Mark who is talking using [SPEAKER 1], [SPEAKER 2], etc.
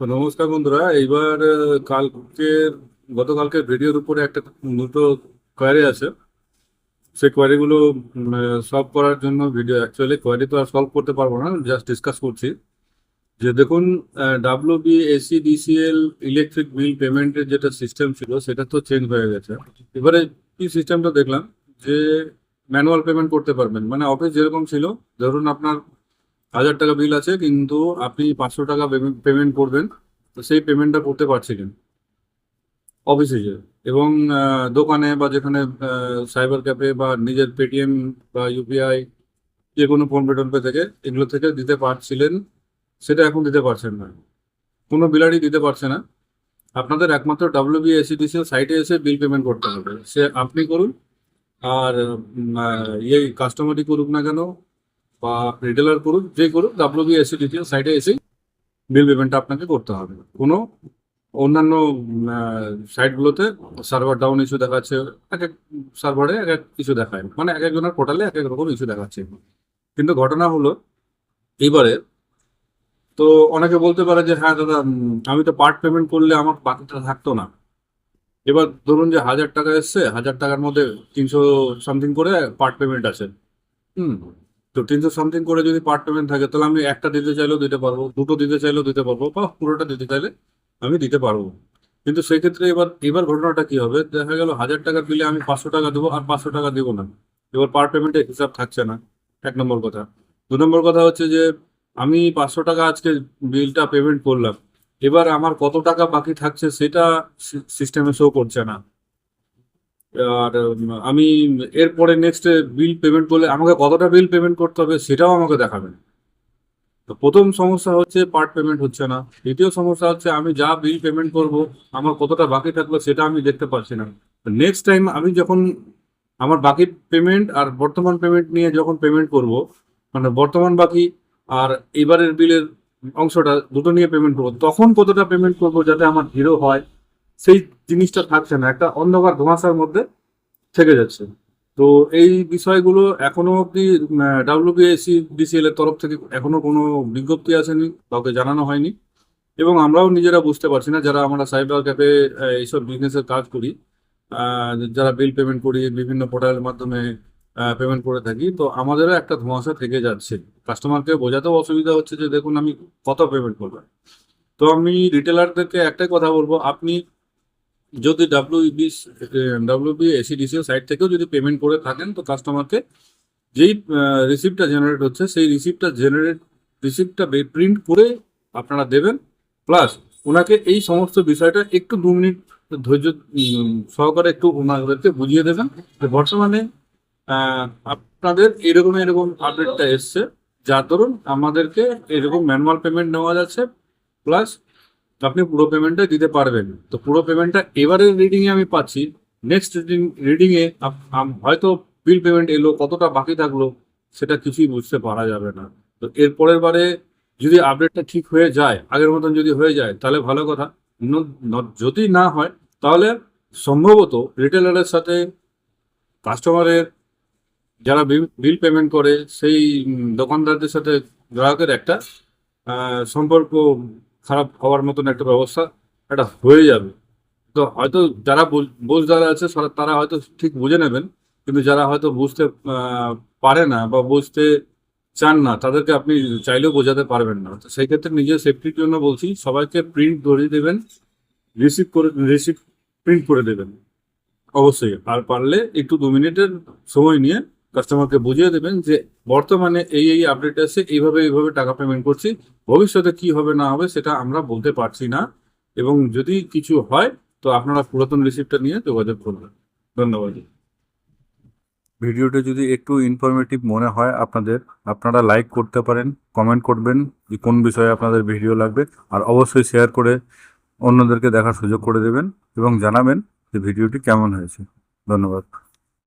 [SPEAKER 1] তো নমস্কার বন্ধুরা, এইবার কালকের, গতকালকের ভিডিওর উপরে একটা দুটো কোয়ারি আছে। সেই কোয়ারিগুলো সলভ করার জন্য ভিডিও অ্যাকচুয়ালি কোয়ারি তো আর সলভ করতে পারব না জাস্ট ডিসকাস করছি। যে দেখুন W B SE DCL electric bill পেমেন্টের যেটা সিস্টেম ছিল, সেটা তো চেঞ্জ হয়ে গেছে। এবারে কি সিস্টেমটা দেখলাম? যে ম্যানুয়াল পেমেন্ট করতে পারবেন। মানে অফিস যেরকম ছিল, ধরুন আপনার হাজার টাকা বিল আছে, কিন্তু আপনি পাঁচশো টাকা পেমেন্ট করবেন, তো সেই পেমেন্টটা করতে পারছিলেন অফিসে যে এবং দোকানে বা যেখানে সাইবার ক্যাফে বা নিজের পেটিএম বা ইউপিআই যে কোনো ফোনপে টোনপে থেকে, এগুলো থেকে দিতে পারছিলেন, সেটা এখন দিতে পারছেন না। কোনো বিলারই দিতে পারছে না। আপনাদের একমাত্র ডাব্লিউ বি এসিডিসি সাইটে এসে বিল পেমেন্ট করতে হবে। সে আপনি করুন, আর ইয়ে কাস্টমারই করুক না কেন বা রিটেলার করুক, যে করুক ডাব্লিউ বি এসিডিসি সাইটে এসেই বিল পেমেন্টটা আপনাকে করতে হবে। কোনো অন্যান্য সাইটগুলোতে সার্ভার ডাউন ইস্যু দেখাচ্ছে, এক এক সার্ভারে এক এক ইস্যু দেখায়। মানে এক একজনের পোর্টালে এক এক রকম ইস্যু দেখাচ্ছে। কিন্তু ঘটনা হলো, এইবারে তো অনেকে বলতে পারে যে হ্যাঁ দাদা আমি তো পার্ট পেমেন্ট করলে আমার বাকিটা থাকতো না। এবার ধরুন যে হাজার টাকা এসছে, হাজার টাকার মধ্যে তিনশো সামথিং করে পার্ট পেমেন্ট আছে। হুম তো তিনশো সামথিং করে যদি পার্ট পেমেন্ট থাকে, তাহলে আমি একটা দিতে চাইলেও দিতে পারব, দুটো দিতে চাইলেও দিতে পারব, বা পুরোটা দিতে চাইলে আমি দিতে পারব। কিন্তু সেক্ষেত্রে এবার এবার ঘটনাটা কি হবে? দেখা গেল হাজার টাকা দিলে আমি পাঁচশো টাকা দেবো আর পাঁচশো টাকা দেবো না। এবার পার পেমেন্টের হিসাব থাকছে না। এক নম্বর কথা। দু নম্বর কথা হচ্ছে যে, আমি পাঁচশো টাকা আজকে বিলটা পেমেন্ট করলাম। এবার আমার কত টাকা বাকি থাকছে সেটা সিস্টেমে শো করছে না। আর আমি এরপরে নেক্সট বিল পেমেন্ট করলে আমাকে কতটা বিল পেমেন্ট করতে হবে সেটাও আমাকে দেখাবেন। তো প্রথম সমস্যা হচ্ছে পার্ট পেমেন্ট হচ্ছে না। দ্বিতীয় সমস্যা হচ্ছে আমি যা বিল পেমেন্ট করব, আমার কতটা বাকি থাকল সেটা আমি দেখতে পাচ্ছি না। নেক্সট টাইম আমি যখন আমার বাকি পেমেন্ট আর বর্তমান পেমেন্ট নিয়ে যখন পেমেন্ট করব মানে বর্তমান বাকি আর এবারের বিলের অংশটা দুটো নিয়ে পেমেন্ট করব, তখন কতটা পেমেন্ট করব যাতে আমার জিরো হয় সেই জিনিসটা থাকছে না, একটা অন্ধকার ধোঁয়াশার মধ্যে থেকে যাচ্ছে। তো এই বিষয়গুলো এখনও অবধি ডাব্লিউবিএসসি ডিসিএল এর তরফ থেকে এখনও কোনো বিজ্ঞপ্তি আসেনি, কাউকে জানানো হয়নি। এবং আমরাও নিজেরা বুঝতে পারছি না, যারা আমরা সাইবার ক্যাফে এইসব বিজনেসের কাজ করি যারা বিল পেমেন্ট করি, বিভিন্ন পোর্টালের মাধ্যমে পেমেন্ট করে থাকি, তো আমাদেরও একটা ধোঁয়াশা থেকে যাচ্ছে। কাস্টমারকে বোঝাতেও অসুবিধা হচ্ছে যে, দেখুন আমি কত পেমেন্ট করব তো আমি রিটেলারদেরকে একটাই কথা বলব, আপনি যদি ডাব্লিউ বি ডাব্লিউ বি এসিডিসিও সাইট থেকেও যদি পেমেন্ট করে থাকেন, তো কাস্টমারকে যেই রিসিপ্টটা জেনারেট হচ্ছে, সেই রিসিপ্টটা জেনারেট রিসিপ্টটা প্রিন্ট করে আপনারা দেবেন। প্লাস ওনাকে এই সমস্ত বিষয়টা একটু দু মিনিট ধৈর্য সহকারে একটু ওনাদেরকে বুঝিয়ে দেবেন। বর্তমানে আপনাদের এরকম এরকম আপডেটটা এসছে। যার দরুন আমাদেরকে এরকম ম্যানুয়াল পেমেন্ট নেওয়া যাচ্ছে। প্লাস আপনি পুরো পেমেন্টটা দিতে পারবেন। তো পুরো পেমেন্টটা এবারের রিডিং এ আমি পাচ্ছি। নেক্সট রিডিং রিডিং এ হয়তো বিল পেমেন্ট এলো, কতটা বাকি থাকল, সেটা কিছুই বুঝতে পারা যাবে না। তো এর পরের বারে যদি আপডেটটা ঠিক হয়ে যায়, আগের মতন যদি হয়ে যায়, তাহলে ভালো কথা। যদি না হয়, তাহলে সম্ভবত রিটেলারের সাথে কাস্টমারের যারা বিল পেমেন্ট করে, সেই দোকানদারদের সাথে গ্রাহকের একটা সম্পর্ক খারাপ হওয়ার মতন একটা ব্যবস্থা একটা হয়ে যাবে। তো হয়তো যারা বোঝ- যারা আছে তারা হয়তো ঠিক বুঝে নেবেন। কিন্তু যারা হয়তো বুঝতে পারে না বা বুঝতে চান না, তাদেরকে আপনি চাইলেও বোঝাতে পারবেন না। তো সেই ক্ষেত্রে নিজের সেফটির জন্য বলছি, সবাইকে প্রিন্ট ধরিয়ে দেবেন রিসিভ করে রিসিভ প্রিন্ট করে দেবেন। অবশ্যই, আর পারলে একটু দু মিনিটের সময় নিয়ে কাস্টমারকে বুঝিয়ে দেবেন যে বর্তমানে এই এই আপডেট আছে এইভাবে এইভাবে টাকা পেমেন্ট করছি, ভবিষ্যতে কি হবে, না হবে সেটা আমরা বলতে পারছি না। এবং যদি কিছু হয়, তো আপনারা পুরাতন রিসিপ্টটা নিয়ে যোগাযোগ করবেন। ধন্যবাদ।
[SPEAKER 2] ভিডিওটা যদি একটু ইনফরমেটিভ মনে হয় আপনাদের, আপনারা লাইক করতে পারেন কমেন্ট করবেন যে কোন বিষয়ে আপনাদের ভিডিও লাগবে, আর অবশ্যই শেয়ার করে অন্যদেরকে দেখার সুযোগ করে দেবেন এবং জানাবেন যে ভিডিওটি কেমন হয়েছে। ধন্যবাদ।